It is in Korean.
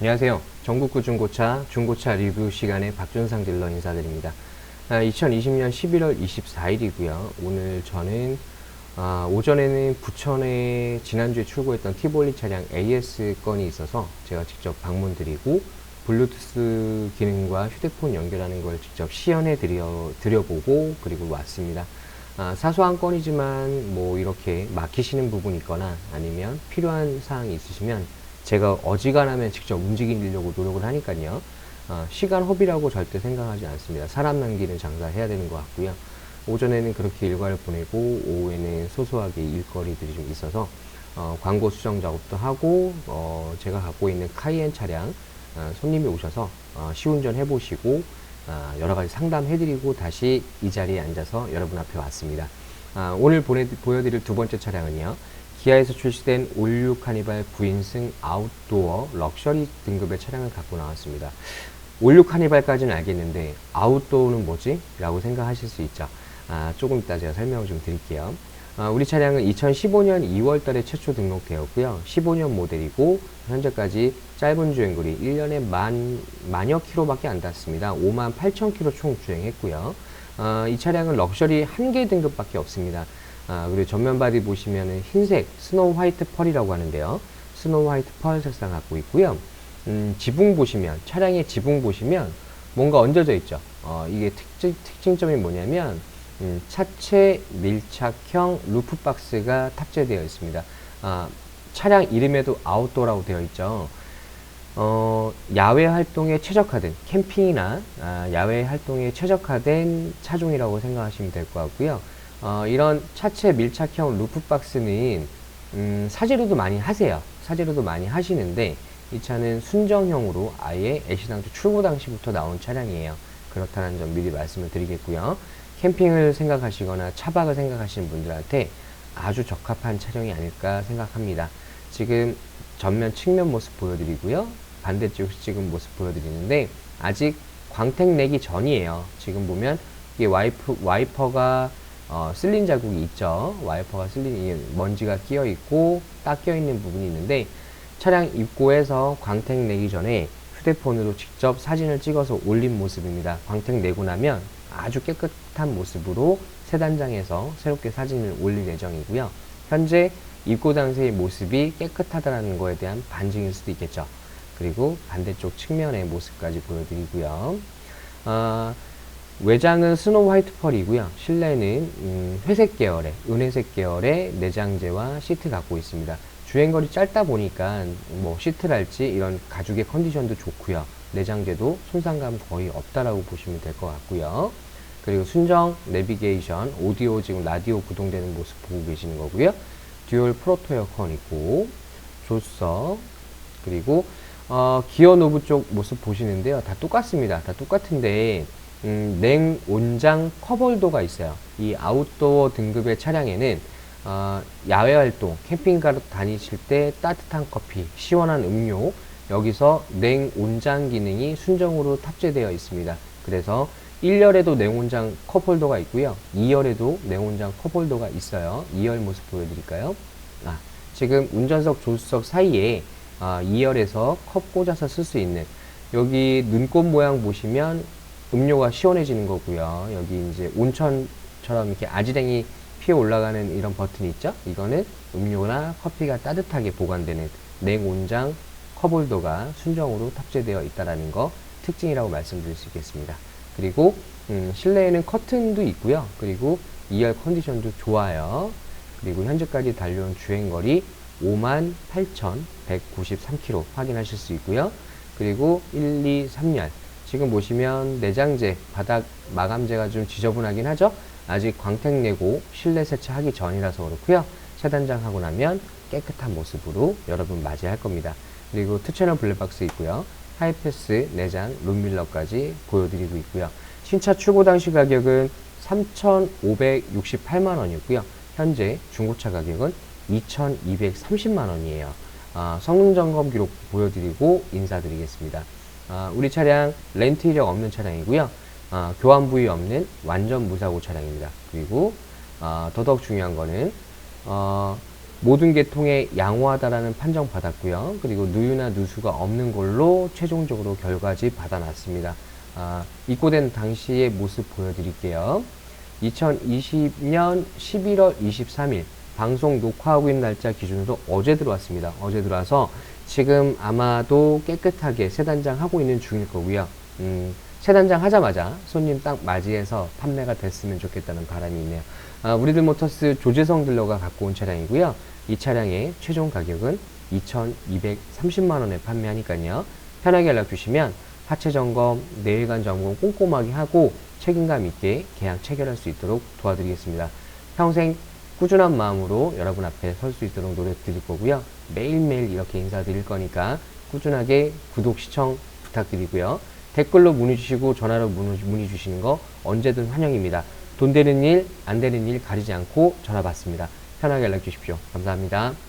안녕하세요. 전국구 중고차 중고차 리뷰 시간에 박준상 딜러 인사드립니다. 아, 2020년 11월 24일이고요. 오늘 저는 아, 오전에는 부천에 지난주에 출고했던 티볼리 차량 AS 건이 있어서 제가 직접 방문 드리고 블루투스 기능과 휴대폰 연결하는 걸 직접 시연해 드려, 드려보고 그리고 왔습니다. 아, 사소한 건이지만 뭐 이렇게 막히시는 부분이 있거나 아니면 필요한 사항이 있으시면 제가 어지간하면 직접 움직이려고 노력을 하니까요. 어, 시간 허비라고 절대 생각하지 않습니다. 사람 남기는 장사를 해야 되는 것 같고요. 오전에는 그렇게 일과를 보내고 오후에는 소소하게 일거리들이 좀 있어서 어, 광고 수정 작업도 하고 어, 제가 갖고 있는 카이엔 차량 어, 손님이 오셔서 어, 시운전 해보시고 어, 여러 가지 상담해드리고 다시 이 자리에 앉아서 여러분 앞에 왔습니다. 아, 오늘 보내, 보여드릴 두 번째 차량은요. 기아에서 출시된 올류 카니발 9인승 아웃도어 럭셔리 등급의 차량을 갖고 나왔습니다. 올류 카니발까지는 알겠는데 아웃도어는 뭐지? 라고 생각하실 수 있죠. 아, 조금 이따 제가 설명을 좀 드릴게요. 아, 우리 차량은 2015년 2월 달에 최초 등록되었고요. 15년 모델이고 현재까지 짧은 주행거리 1년에 만, 만여 킬로밖에 안 닿습니다. 5만 8천 킬로 총 주행했고요. 아, 이 차량은 럭셔리 한개 등급밖에 없습니다. 아, 그리고 전면 바디 보시면은 흰색 스노우 화이트 펄이라고 하는데요. 스노우 화이트 펄 색상 갖고 있고요. 음, 지붕 보시면 차량의 지붕 보시면 뭔가 얹어져 있죠. 어, 이게 특징, 특징점이 뭐냐면 음, 차체 밀착형 루프 박스가 탑재되어 있습니다. 아, 차량 이름에도 아웃도어라고 되어 있죠. 어, 야외 활동에 최적화된 캠핑이나 아, 야외 활동에 최적화된 차종이라고 생각하시면 될 것 같고요. 어, 이런 차체 밀착형 루프 박스는 음, 사제로도 많이 하세요. 사제로도 많이 하시는데 이 차는 순정형으로 아예 애시당초 출고 당시부터 나온 차량이에요. 그렇다는 점 미리 말씀을 드리겠고요. 캠핑을 생각하시거나 차박을 생각하시는 분들한테 아주 적합한 차량이 아닐까 생각합니다. 지금 전면 측면 모습 보여드리고요. 반대쪽 찍은 모습 보여드리는데 아직 광택 내기 전이에요. 지금 보면 이게 와이프, 와이퍼가 어, 쓸린 자국이 있죠. 와이퍼가 쓸린 이 먼지가 끼어 있고 딱 끼어 있는 부분이 있는데 차량 입고해서 광택 내기 전에 휴대폰으로 직접 사진을 찍어서 올린 모습입니다. 광택 내고 나면 아주 깨끗한 모습으로 세단장에서 새롭게 사진을 올릴 예정이고요. 현재 입고 당시의 모습이 깨끗하다는 것에 대한 반증일 수도 있겠죠. 그리고 반대쪽 측면의 모습까지 보여드리고요. 어, 외장은 스노우 화이트 펄이고요. 실내는 음, 회색 계열의 은회색 계열의 내장재와 시트 갖고 있습니다. 주행거리 짧다 보니까 뭐 시트랄지 이런 가죽의 컨디션도 좋고요. 내장재도 손상감 거의 없다라고 보시면 될 것 같고요. 그리고 순정 내비게이션, 오디오 지금 라디오 구동되는 모습 보고 계시는 거고요. 듀얼 프로토 에어컨 있고 조수석 그리고 어, 기어 노브 쪽 모습 보시는데요. 다 똑같습니다. 다 똑같은데 음, 냉온장 컵홀더가 있어요. 이 아웃도어 등급의 차량에는 어, 야외 활동, 캠핑 가러 다니실 때 따뜻한 커피, 시원한 음료, 여기서 냉온장 기능이 순정으로 탑재되어 있습니다. 그래서 1열에도 냉온장 컵홀더가 있고요. 2열에도 냉온장 컵홀더가 있어요. 2열 모습 보여드릴까요? 아, 지금 운전석 조수석 사이에 아, 2열에서 컵 꽂아서 쓸 수 있는 여기 눈꽃 모양 보시면 음료가 시원해지는 거고요. 여기 이제 온천처럼 이렇게 아지랭이 피어 올라가는 이런 버튼이 있죠? 이거는 음료나 커피가 따뜻하게 보관되는 냉온장 컵홀더가 순정으로 탑재되어 있다는 거 특징이라고 말씀드릴 수 있겠습니다. 그리고 음, 실내에는 커튼도 있고요. 그리고 2열 컨디션도 좋아요. 그리고 현재까지 달려온 주행거리 58,193km 확인하실 수 있고요. 그리고 1, 2, 3열 지금 보시면 내장재, 바닥 마감재가 좀 지저분하긴 하죠. 아직 광택 내고 실내 세차하기 전이라서 그렇고요. 세단장 하고 나면 깨끗한 모습으로 여러분 맞이할 겁니다. 그리고 투채널 블랙박스 있고요. 하이패스, 내장, 룸밀러까지 보여드리고 있고요. 신차 출고 당시 가격은 3,568만 원이었고요. 현재 중고차 가격은 2,230만 원이에요. 아, 성능 점검 기록 보여드리고 인사드리겠습니다. 아, 우리 차량 렌트 이력 없는 차량이고요. 아, 교환 부위 없는 완전 무사고 차량입니다. 그리고 아, 더더욱 중요한 거는 어, 모든 계통에 양호하다라는 판정 받았고요. 그리고 누유나 누수가 없는 걸로 최종적으로 결과지 받아놨습니다. 아, 입고된 당시의 모습 보여드릴게요. 2020년 11월 23일 방송 녹화하고 있는 날짜 기준으로 어제 들어왔습니다. 어제 들어와서 지금 아마도 깨끗하게 세단장 하고 있는 중일 거고요. 음, 세단장 하자마자 손님 딱 맞이해서 판매가 됐으면 좋겠다는 바람이 있네요. 아, 우리들 모터스 조재성 딜러가 갖고 온 차량이고요. 이 차량의 최종 가격은 2,230만 원에 판매하니까요. 편하게 연락 주시면 하체 점검, 내일간 점검 꼼꼼하게 하고 책임감 있게 계약 체결할 수 있도록 도와드리겠습니다. 평생 꾸준한 마음으로 여러분 앞에 설 수 있도록 노력 드릴 거고요. 매일매일 이렇게 인사드릴 거니까 꾸준하게 구독, 시청 부탁드리고요. 댓글로 문의 주시고 전화로 문의, 문의 주시는 거 언제든 환영입니다. 돈 되는 일, 안 되는 일 가리지 않고 전화 받습니다. 편하게 연락 주십시오. 감사합니다.